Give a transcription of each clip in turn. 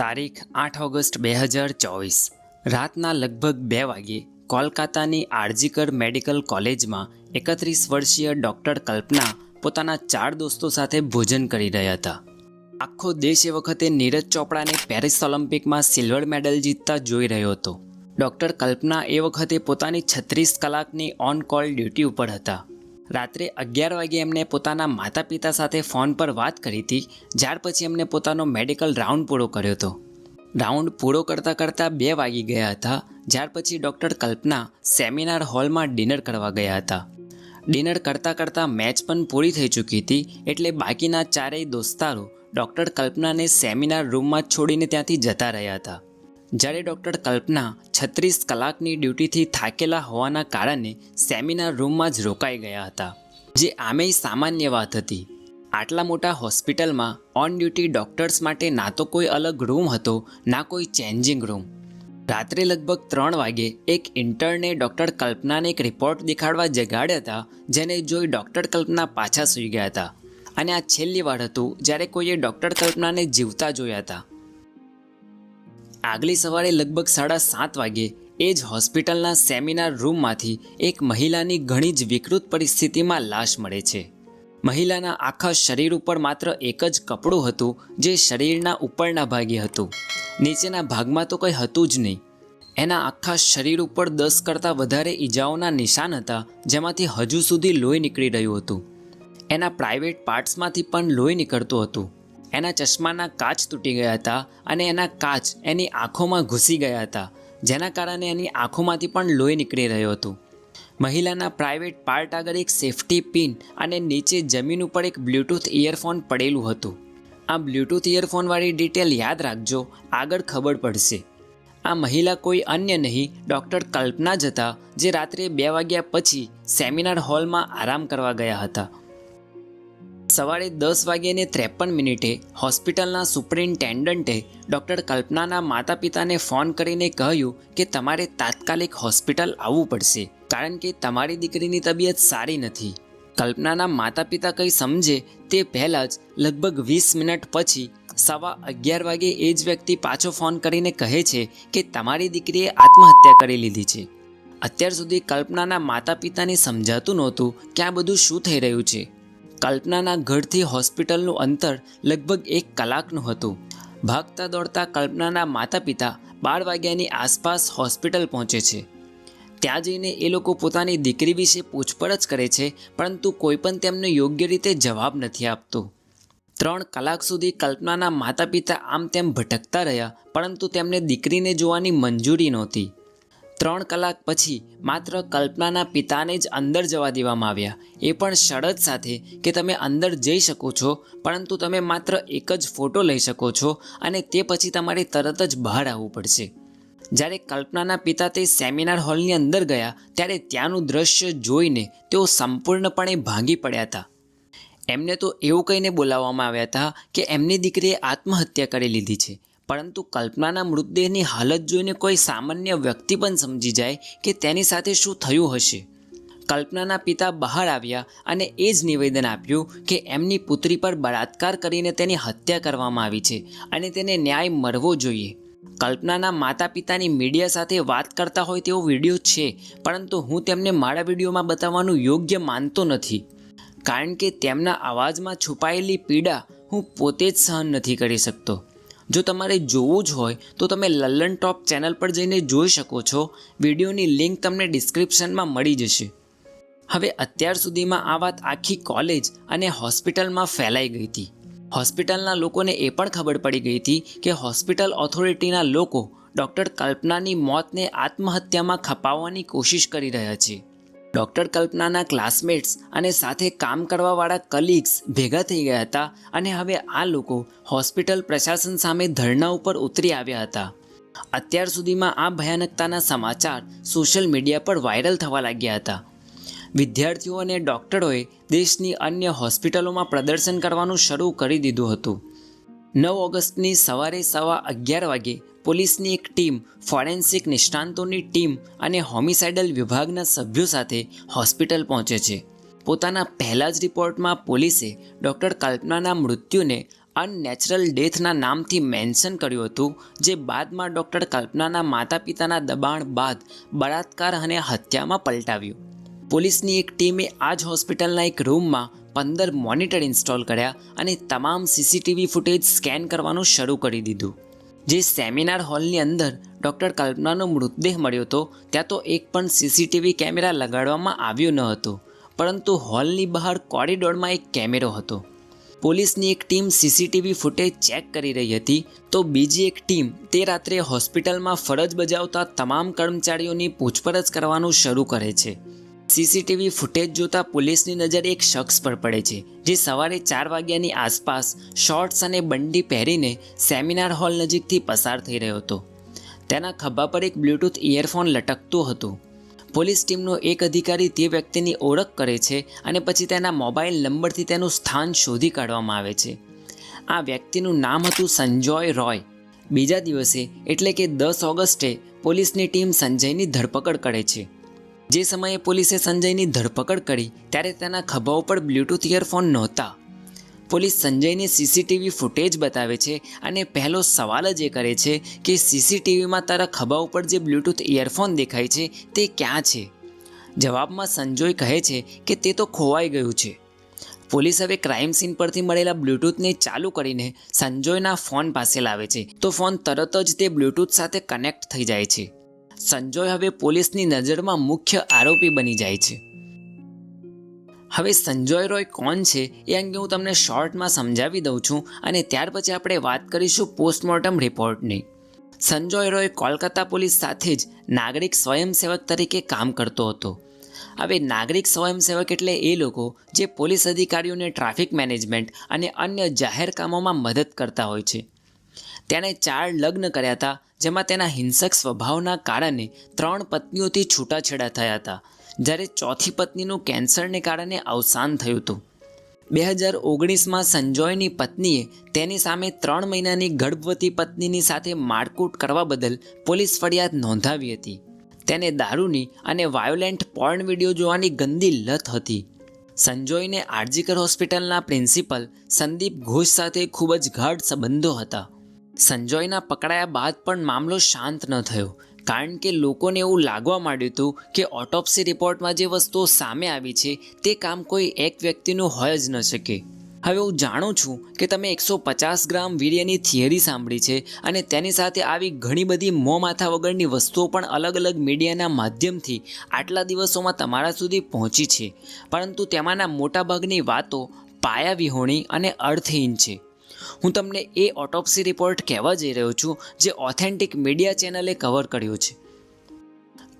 તારીખ આઠ ઓગસ્ટ બે હજાર ચોવીસ. રાતના લગભગ બે વાગ્યે કોલકાતાની આરજીકર મેડિકલ કોલેજમાં એકત્રીસ વર્ષીય ડૉક્ટર કલ્પના પોતાના ચાર દોસ્તો સાથે ભોજન કરી રહ્યા હતા. આખો દેશ એ વખતે નીરજ ચોપડાને પેરિસ ઓલિમ્પિકમાં સિલ્વર મેડલ જીતતા જોઈ રહ્યો હતો. ડૉક્ટર કલ્પના એ વખતે પોતાની છત્રીસ કલાકની ઓન કોલ ડ્યુટી ઉપર હતા. રાત્રે અગિયાર વાગે એમને પોતાના માતા પિતા સાથે ફોન પર વાત કરી હતી, જ્યાર પછી એમને પોતાનો મેડિકલ રાઉન્ડ પૂરો કર્યો હતો. રાઉન્ડ પૂરો કરતાં કરતાં બે વાગી ગયા હતા, જ્યાર પછી ડૉક્ટર કલ્પના સેમિનાર હોલમાં ડિનર કરવા ગયા હતા. ડિનર કરતાં કરતાં મેચ પણ પૂરી થઈ ચૂકી હતી, એટલે બાકીના ચારેય દોસ્તારો ડૉક્ટર કલ્પનાને સેમિનાર રૂમમાં છોડીને ત્યાંથી જતા રહ્યા હતા. જ્યારે ડૉક્ટર કલ્પના છત્રીસ કલાકની ડ્યુટીથી થાકેલા હોવાના કારણે સેમિનાર રૂમમાં જ રોકાઈ ગયા હતા. જે આમેય સામાન્ય વાત હતી. આટલા મોટા હોસ્પિટલમાં ઓન ડ્યુટી ડૉક્ટર્સ માટે ના તો કોઈ અલગ રૂમ હતો, ના કોઈ ચેન્જિંગ રૂમ. રાત્રે લગભગ ત્રણ વાગે એક ઇન્ટર્ને ડૉક્ટર કલ્પનાને એક રિપોર્ટ દેખાડવા જગાડ્યા હતા, જેને જોઈ ડૉક્ટર કલ્પના પાછા સૂઈ ગયા હતા. અને આ છેલ્લી વાર હતું જ્યારે કોઈએ ડૉક્ટર કલ્પનાને જીવતા જોયા હતા. આગલી સવારે લગભગ સાડા સાત વાગે એ જ હોસ્પિટલના સેમિનાર રૂમમાંથી એક મહિલાની ઘણી જ વિકૃત પરિસ્થિતિમાં લાશ મળે છે. મહિલાના આખા શરીર ઉપર માત્ર એક જ કપડું હતું, જે શરીરના ઉપરના ભાગે હતું. નીચેના ભાગમાં તો કંઈ હતું જ નહીં. એના આખા શરીર ઉપર દસ કરતાં વધારે ઈજાઓના નિશાન હતા, જેમાંથી હજુ સુધી લોહી નીકળી રહ્યું હતું. એના પ્રાઇવેટ પાર્ટ્સમાંથી પણ લોહી નીકળતું હતું. એના ચશ્માના કાચ તૂટી ગયા હતા અને એના કાચ એની આંખોમાં ઘૂસી ગયા હતા, જેના કારણે એની આંખોમાંથી પણ લોહી નીકળી રહ્યું હતું. મહિલાના પ્રાઇવેટ પાર્ટ આગળ એક સેફ્ટી પિન અને નીચે જમીન ઉપર એક બ્લૂટૂથ ઇયરફોન પડેલું હતું. આ બ્લૂટૂથ ઇયરફોનવાળી ડિટેલ યાદ રાખજો, આગળ ખબર પડશે. આ મહિલા કોઈ અન્ય નહીં ડૉક્ટર કલ્પના જ હતા, જે રાત્રે બે વાગ્યા પછી સેમિનાર હોલમાં આરામ કરવા ગયા હતા. સવારે દસ વાગ્યાને ત્રેપન મિનિટે હોસ્પિટલના સુપરિન્ટેન્ડન્ટે ડૉક્ટર કલ્પનાના માતા પિતાને ફોન કરીને કહ્યું કે તમારે તાત્કાલિક હોસ્પિટલ આવવું પડશે, કારણ કે તમારી દીકરીની તબિયત સારી નથી. કલ્પનાના માતા પિતા કંઈ સમજે તે પહેલાં જ લગભગ વીસ મિનિટ પછી સવા અગિયાર વાગે એ જ વ્યક્તિ પાછો ફોન કરીને કહે છે કે તમારી દીકરીએ આત્મહત્યા કરી લીધી છે. અત્યાર સુધી કલ્પનાના માતા પિતાને સમજાતું નહોતું કે આ બધું શું થઈ રહ્યું છે. કલ્પનાના ઘરથી હોસ્પિટલનું અંતર લગભગ એક કલાકનું હતું. ભાગતા દોડતા કલ્પનાના માતા પિતા બાર વાગ્યાની આસપાસ હોસ્પિટલ પહોંચે છે. ત્યાં જઈને એ લોકો પોતાની દીકરી વિશે પૂછપરછ કરે છે, પરંતુ કોઈ પણ તેમને યોગ્ય રીતે જવાબ નથી આપતો. ત્રણ કલાક સુધી કલ્પનાના માતા પિતા આમ તેમ ભટકતા રહ્યા, પરંતુ તેમને દીકરીને જોવાની મંજૂરી નહોતી. ત્રણ કલાક પછી માત્ર કલ્પનાના પિતાને જ અંદર જવા દેવામાં આવ્યા. એ પણ શરત સાથે કે તમે અંદર જઈ શકો છો, પરંતુ તમે માત્ર એક જ ફોટો લઈ શકો છો અને તે પછી તમારે તરત જ બહાર આવવું પડશે. જ્યારે કલ્પનાના પિતા તે સેમિનાર હોલની અંદર ગયા, ત્યારે ત્યાંનું દ્રશ્ય જોઈને તેઓ સંપૂર્ણપણે ભાંગી પડ્યા હતા. એમને તો એવું કહીને બોલાવવામાં આવ્યા હતા કે એમની દીકરીએ આત્મહત્યા કરી લીધી છે. પરંતુ કલ્પનાના મૃતદેહની હાલત જોઈને કોઈ સામાન્ય વ્યક્તિ પણ સમજી જાય કે તેની સાથે શું થયું હશે. કલ્પનાના પિતા બહાર આવ્યા અને એ જ નિવેદન આપ્યું કે એમની પુત્રી પર બળાત્કાર કરીને તેની હત્યા કરવામાં આવી છે અને તેને ન્યાય મળવો જોઈએ. કલ્પનાના માતા પિતાની મીડિયા સાથે વાત કરતા હોય તેવો વીડિયો છે, પરંતુ હું તેમને મારા વિડીયોમાં બતાવવાનું યોગ્ય માનતો નથી. કારણ કે તેમના અવાજમાં છુપાયેલી પીડા હું પોતે જ સહન નથી કરી શકતો. જો તમારે જોવું જ હોય, તો તમે લલ્લન ટોપ ચેનલ પર જઈને જોઈ શકો છો. વિડીયોની લિંક તમને ડિસ્ક્રિપ્શનમાં મળી જશે. હવે અત્યાર સુધીમાં આ વાત આખી કોલેજ અને હોસ્પિટલમાં ફેલાઈ ગઈ હતી. હોસ્પિટલના લોકોને એ પણ ખબર પડી ગઈ હતી કે હોસ્પિટલ ઓથોરિટીના લોકો ડૉક્ટર કલ્પનાની મોતને આત્મહત્યામાં ખપાવવાની કોશિશ કરી રહ્યા છે. ડૉક્ટર કલ્પનાના ક્લાસમેટ્સ અને સાથે કામ કરવાવાળા કલીગ્સ ભેગા થઈ ગયા હતા અને હવે આ લોકો હોસ્પિટલ પ્રશાસન સામે ધરણા ઉપર ઉતરી આવ્યા હતા. અત્યાર સુધીમાં આ ભયાનકતાના સમાચાર સોશિયલ મીડિયા પર વાયરલ થવા લાગ્યા હતા. વિદ્યાર્થીઓ અને ડૉક્ટરોએ દેશની અન્ય હોસ્પિટલોમાં પ્રદર્શન કરવાનું શરૂ કરી દીધું હતું. નવ ઓગસ્ટની સવારે સવા અગિયાર વાગે પોલીસની એક ટીમ, ફોરેન્સિક નિષ્ણાંતોની ટીમ અને હોમિસાઇડલ વિભાગના સભ્યો સાથે હોસ્પિટલ પહોંચે છે. પોતાના પહેલા જ રિપોર્ટમાં પોલીસે ડૉક્ટર કલ્પનાના મૃત્યુને અનનેચરલ ડેથના નામથી મેન્શન કર્યું હતું, જે બાદમાં ડૉક્ટર કલ્પનાના માતા પિતાના દબાણ બાદ બળાત્કાર અને હત્યામાં પલટાવ્યું. પોલીસની એક ટીમે આ જ હોસ્પિટલના એક રૂમમાં પંદર મોનિટર ઇન્સ્ટોલ કર્યા અને તમામ સીસીટીવી ફૂટેજ સ્કેન કરવાનું શરૂ કરી દીધું. જે સેમિનાર હોલની અંદર ડૉક્ટર કલ્પનાનો મૃતદેહ મળ્યો હતો, ત્યાં તો એક પણ સીસીટીવી કેમેરા લગાડવામાં આવ્યો ન હતો, પરંતુ હોલની બહાર કોરિડોરમાં એક કેમેરો હતો. પોલીસની એક ટીમ સીસીટીવી ફૂટેજ ચેક કરી રહી હતી, તો બીજી એક ટીમ તે રાત્રે હોસ્પિટલમાં ફરજ બજાવતા તમામ કર્મચારીઓની પૂછપરછ કરવાનું શરૂ કરે છે. સીસીટીવી ફૂટેજ જોતા પોલીસની નજર એક શખ્સ પર પડે છે, જે સવારે ચાર વાગ્યાની આસપાસ શોર્ટ્સ અને બંડી પહેરીને સેમિનાર હોલ નજીકથી પસાર થઈ રહ્યો હતો. તેના ખભા પર એક બ્લૂટૂથ ઇયરફોન લટકતું હતું. પોલીસ ટીમનો એક અધિકારી તે વ્યક્તિની ઓળખ કરે છે અને પછી તેના મોબાઈલ નંબરથી તેનું સ્થાન શોધી કાઢવામાં આવે છે. આ વ્યક્તિનું નામ હતું સંજોય રોય. બીજા દિવસે, એટલે કે દસ ઓગસ્ટે, પોલીસની ટીમ સંજયની ધરપકડ કરે છે. જે સમયે પોલીસે સંજયની ધરપકડ કરી, ત્યારે તેના ખભા ઉપર બ્લૂટૂથ ઇયરફોન નહોતા. પોલીસ સંજયને સીસીટીવી ફૂટેજ બતાવે છે અને પહેલો સવાલ જ એ કરે છે કે સીસીટીવીમાં તારા ખભા ઉપર જે બ્લૂટૂથ ઇયરફોન દેખાય છે, તે ક્યાં છે? જવાબમાં સંજોય કહે છે કે તે તો ખોવાઈ ગયું છે. પોલીસ હવે ક્રાઇમ સીન પરથી મળેલા બ્લૂટૂથને ચાલુ કરીને સંજોયના ફોન પાસે લાવે છે. તો ફોન તરત જ તે બ્લૂટૂથ સાથે કનેક્ટ થઈ જાય છે. સંજોય હવે પોલીસની નજરમાં મુખ્ય આરોપી બની જાય છે. હવે સંજોય રોય કોણ છે એ અંગે હું તમને શોર્ટમાં સમજાવી દઉં છું અને ત્યાર પછી આપણે વાત કરીશું પોસ્ટમોર્ટમ રિપોર્ટની. સંજોય રોય કોલકાતા પોલીસ સાથે જ નાગરિક સ્વયંસેવક તરીકે કામ કરતો હતો. હવે નાગરિક સ્વયંસેવક એટલે એ લોકો જે પોલીસ અધિકારીઓને ટ્રાફિક મેનેજમેન્ટ અને અન્ય જાહેર કામોમાં મદદ કરતા હોય છે. તેણે ચાર લગ્ન કર્યા હતા, જેમાં તેના હિંસક સ્વભાવના કારણે ત્રણ પત્નીઓથી છૂટાછેડા થયા હતા, જ્યારે ચોથી પત્નીનું કેન્સરને કારણે અવસાન થયું હતું. બે હજાર ઓગણીસમાં સંજોયની પત્નીએ તેની સામે ત્રણ મહિનાની ગર્ભવતી પત્નીની સાથે મારકૂટ કરવા બદલ પોલીસ ફરિયાદ નોંધાવી હતી. તેને દારૂની અને વાયોલેન્ટ પોર્ન વીડિયો જોવાની ગંદી લત હતી. સંજોયને આરજીકર હોસ્પિટલના પ્રિન્સિપલ સંદીપ ઘોષ સાથે ખૂબ જ ગાઢ સંબંધો હતા. સંજોયના પકડાયા બાદ પણ મામલો શાંત ન થયો. કારણ કે લોકોને એવું લાગવા માંડ્યું હતું કે ઓટોપ્સી રિપોર્ટમાં જે વસ્તુઓ સામે આવી છે, તે કામ કોઈ એક વ્યક્તિનું હોય જ ન શકે. હવે હું જાણું છું કે તમે એકસો પચાસ ગ્રામ વીર્યની થિયરી સાંભળી છે અને તેની સાથે આવી ઘણી બધી મો માથા વગરની વસ્તુઓ પણ અલગ અલગ મીડિયાના માધ્યમથી આટલા દિવસોમાં તમારા સુધી પહોંચી છે. પરંતુ તેમાંના મોટાભાગની વાતો પાયાવિહોણી અને અર્થહીન છે. હું તમને એ ઓટોપ્સી રિપોર્ટ કહેવા જઈ રહ્યો છું, જે ઓથેન્ટિક મીડિયા ચેનલે કવર કર્યું છે.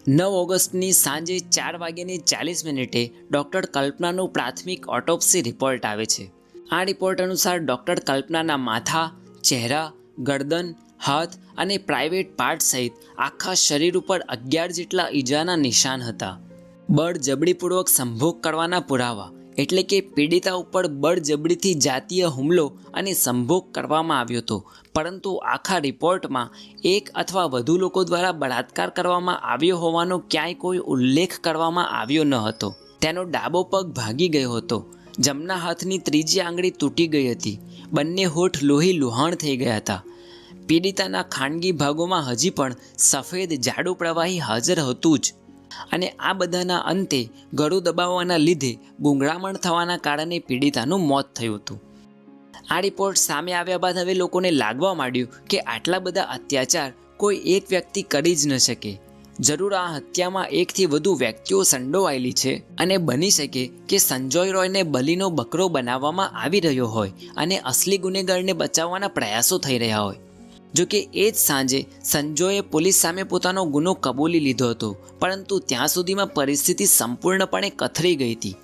નવ ઓગસ્ટની સાંજે ચાર વાગ્યાની ચાલીસ મિનિટે ડૉક્ટર કલ્પનાનું પ્રાથમિક ઓટોપ્સી રિપોર્ટ આવે છે. આ રિપોર્ટ અનુસાર ડૉક્ટર કલ્પનાના માથા, ચહેરા, ગરદન, હાથ અને પ્રાઇવેટ પાર્ટ સહિત આખા શરીર ઉપર અગિયાર જેટલા ઈજાના નિશાન હતા. બળજબડીપૂર્વક સંભોગ કરવાના પુરાવા એટલે કે પીડિતા ઉપર બળજબડીથી જાતીય હુમલો અને સંભોગ કરવામાં આવ્યો હતો. પરંતુ આખા રિપોર્ટમાં એક અથવા વધુ લોકો દ્વારા બળાત્કાર કરવામાં આવ્યો હોવાનો ક્યાંય કોઈ ઉલ્લેખ કરવામાં આવ્યો ન હતો. તેનો ડાબો પગ ભાગી ગયો હતો. જમણા હાથની ત્રીજી આંગળી તૂટી ગઈ હતી. બંને હોઠ લોહી લુહાણ થઈ ગયા હતા. પીડિતાના ખાનગી ભાગોમાં હજી પણ સફેદ જાડું પ્રવાહી હાજર હતું જ. અને આ બધાના અંતે ગળું દબાવવાના લીધે ગુંગળામણ થવાના કારણે પીડિતાનું મોત થયું હતું. આ રિપોર્ટ સામે આવ્યા બાદ હવે લોકોને લાગવા માંડ્યું કે આટલા બધા અત્યાચાર કોઈ એક વ્યક્તિ કરી જ ન શકે. જરૂર આ હત્યામાં એકથી વધુ વ્યક્તિઓ સંડોવાયેલી છે અને બની શકે કે સંજોય રોયને બલીનો બકરો બનાવવામાં આવી રહ્યો હોય અને અસલી ગુનેગારને બચાવવાના પ્રયાસો થઈ રહ્યા હોય. જો કે એ જ સાંજે સંજોએ પોલીસ સામે પોતાનો ગુનો કબૂલી લીધો હતો, પરંતુ ત્યાં સુધીમાં પરિસ્થિતિ સંપૂર્ણપણે કથળી ગઈ હતી.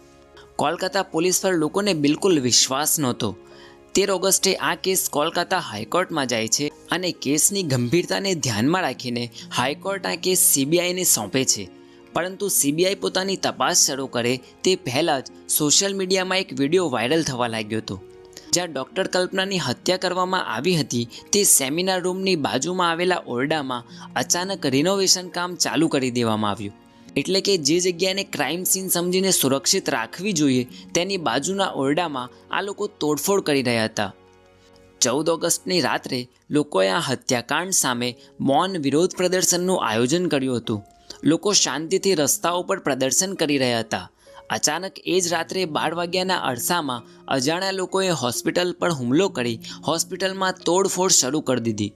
કોલકાતા પોલીસ પર લોકોને બિલકુલ વિશ્વાસ નહોતો. તેર ઓગસ્ટે આ કેસ કોલકાતા હાઈકોર્ટમાં જાય છે અને કેસની ગંભીરતાને ધ્યાનમાં રાખીને હાઈકોર્ટ આ કેસ સીબીઆઈને સોંપે છે. પરંતુ સીબીઆઈ પોતાની તપાસ શરૂ કરે તે પહેલાં જ સોશિયલ મીડિયામાં એક વીડિયો વાયરલ થવા લાગ્યો હતો. જ્યાં ડૉક્ટર કલ્પનાની હત્યા કરવામાં આવી હતી, તે સેમિનાર રૂમની બાજુમાં આવેલા ઓરડામાં અચાનક રિનોવેશન કામ ચાલુ કરી દેવામાં આવ્યું. એટલે કે જે જગ્યાને ક્રાઇમ સીન સમજીને સુરક્ષિત રાખવી જોઈએ, તેની બાજુના ઓરડામાં આ લોકો તોડફોડ કરી રહ્યા હતા. ચૌદ ઓગસ્ટની રાત્રે લોકોએ આ હત્યાકાંડ સામે મૌન વિરોધ પ્રદર્શનનું આયોજન કર્યું હતું. લોકો શાંતિથી રસ્તાઓ પર પ્રદર્શન કરી રહ્યા હતા. અચાનક એ જ રાત્રે બાર વાગ્યાના અરસામાં અજાણ્યા લોકોએ હોસ્પિટલ પર હુમલો કરી હોસ્પિટલમાં તોડફોડ શરૂ કરી દીધી.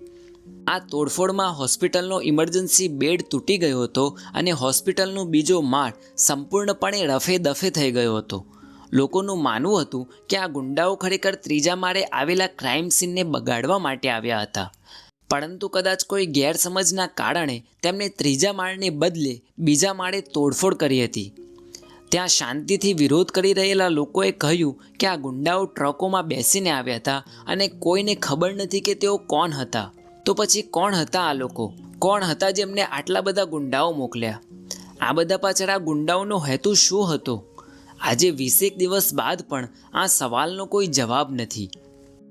આ તોડફોડમાં હોસ્પિટલનો ઇમરજન્સી બેડ તૂટી ગયો હતો અને હોસ્પિટલનો બીજો માળ સંપૂર્ણપણે રફે દફે થઈ ગયો હતો. લોકોનું માનવું હતું કે આ ગુંડાઓ ખરેખર ત્રીજા માળે આવેલા ક્રાઇમ સીનને બગાડવા માટે આવ્યા હતા. પરંતુ કદાચ કોઈ ગેરસમજના કારણે તેમણે ત્રીજા માળને બદલે બીજા માળે તોડફોડ કરી હતી. ત્યાં શાંતિથી વિરોધ કરી રહેલા લોકોએ કહ્યું કે આ ગુંડાઓ ટ્રકોમાં બેસીને આવ્યા હતા અને કોઈને ખબર નથી કે તેઓ કોણ હતા. તો પછી કોણ હતા આ લોકો? કોણ હતા જેમને આટલા બધા ગુંડાઓ મોકલ્યા? આ બધા પાછળ આ ગુંડાઓનો હેતુ શું હતો? આજે વીસેક દિવસ બાદ પણ આ સવાલનો કોઈ જવાબ નથી.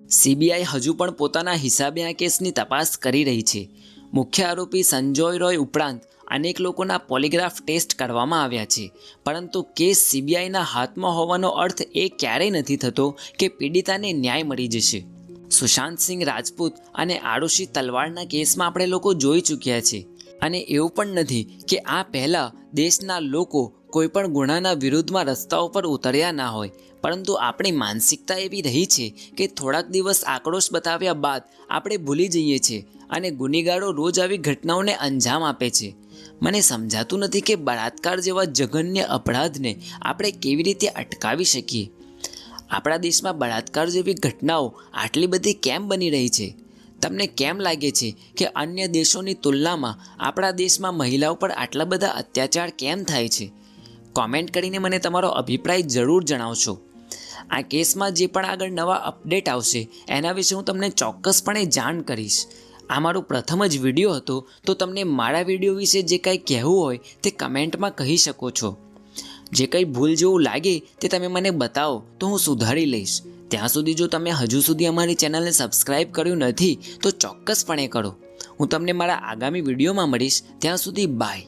સીબીઆઈ હજુ પણ પોતાના હિસાબે આ કેસની તપાસ કરી રહી છે. મુખ્ય આરોપી સંજોય રોય ઉપરાંત અનેક લોકોના પોલીગ્રાફ ટેસ્ટ કરવામાં આવ્યા છે. પરંતુ કેસ સીબીઆઈના હાથમાં હોવાનો અર્થ એ ક્યારેય નથી થતો કે પીડિતાને ન્યાય મળી જશે. સુશાંત સિંહ રાજપૂત અને આડોશી તલવારના કેસમાં આપણે લોકો જોઈ ચૂક્યા છે. અને એવું પણ નથી કે આ પહેલાં દેશના લોકો કોઈ પણ ગુનાના વિરુદ્ધમાં રસ્તાઓ પર ઉતર્યા ના હોય. પરંતુ આપણી માનસિકતા એવી રહી છે કે થોડાક દિવસ આક્રોશ બતાવ્યા બાદ આપણે ભૂલી જઈએ છીએ અને ગુનેગારો રોજ આવી ઘટનાઓને અંજામ આપે છે. મને સમજાતું નથી કે બળાત્કાર જેવા જઘન્ય અપરાધને આપણે કેવી રીતે અટકાવી શકીએ. આપણા દેશમાં બળાત્કાર જેવી ઘટનાઓ આટલી બધી કેમ બની રહી છે? તમને કેમ લાગે છે કે અન્ય દેશોની તુલનામાં આપણા દેશમાં મહિલાઓ પર આટલા બધા અત્યાચાર કેમ થાય છે? કોમેન્ટ કરીને મને તમારો અભિપ્રાય જરૂર જણાવશો. આ કેસમાં જે પણ આગળ નવા અપડેટ આવશે, એના વિશે હું તમને ચોક્કસપણે જાણ કરીશ. આ મારો પ્રથમ જ વીડિયો હતો, તો તમને મારા વીડિયો વિશે જે કાંઈ કહેવું હોય, તે કમેન્ટમાં કહી શકો છો. જે કંઈ ભૂલ જેવું લાગે, તે તમે મને બતાવો, તો હું સુધારી લઈશ. ત્યાં સુધી જો તમે હજુ સુધી અમારી ચેનલને સબસ્ક્રાઇબ કર્યું નથી, તો ચોક્કસપણે કરો. હું તમને મારા આગામી વિડીયોમાં મળીશ. ત્યાં સુધી બાય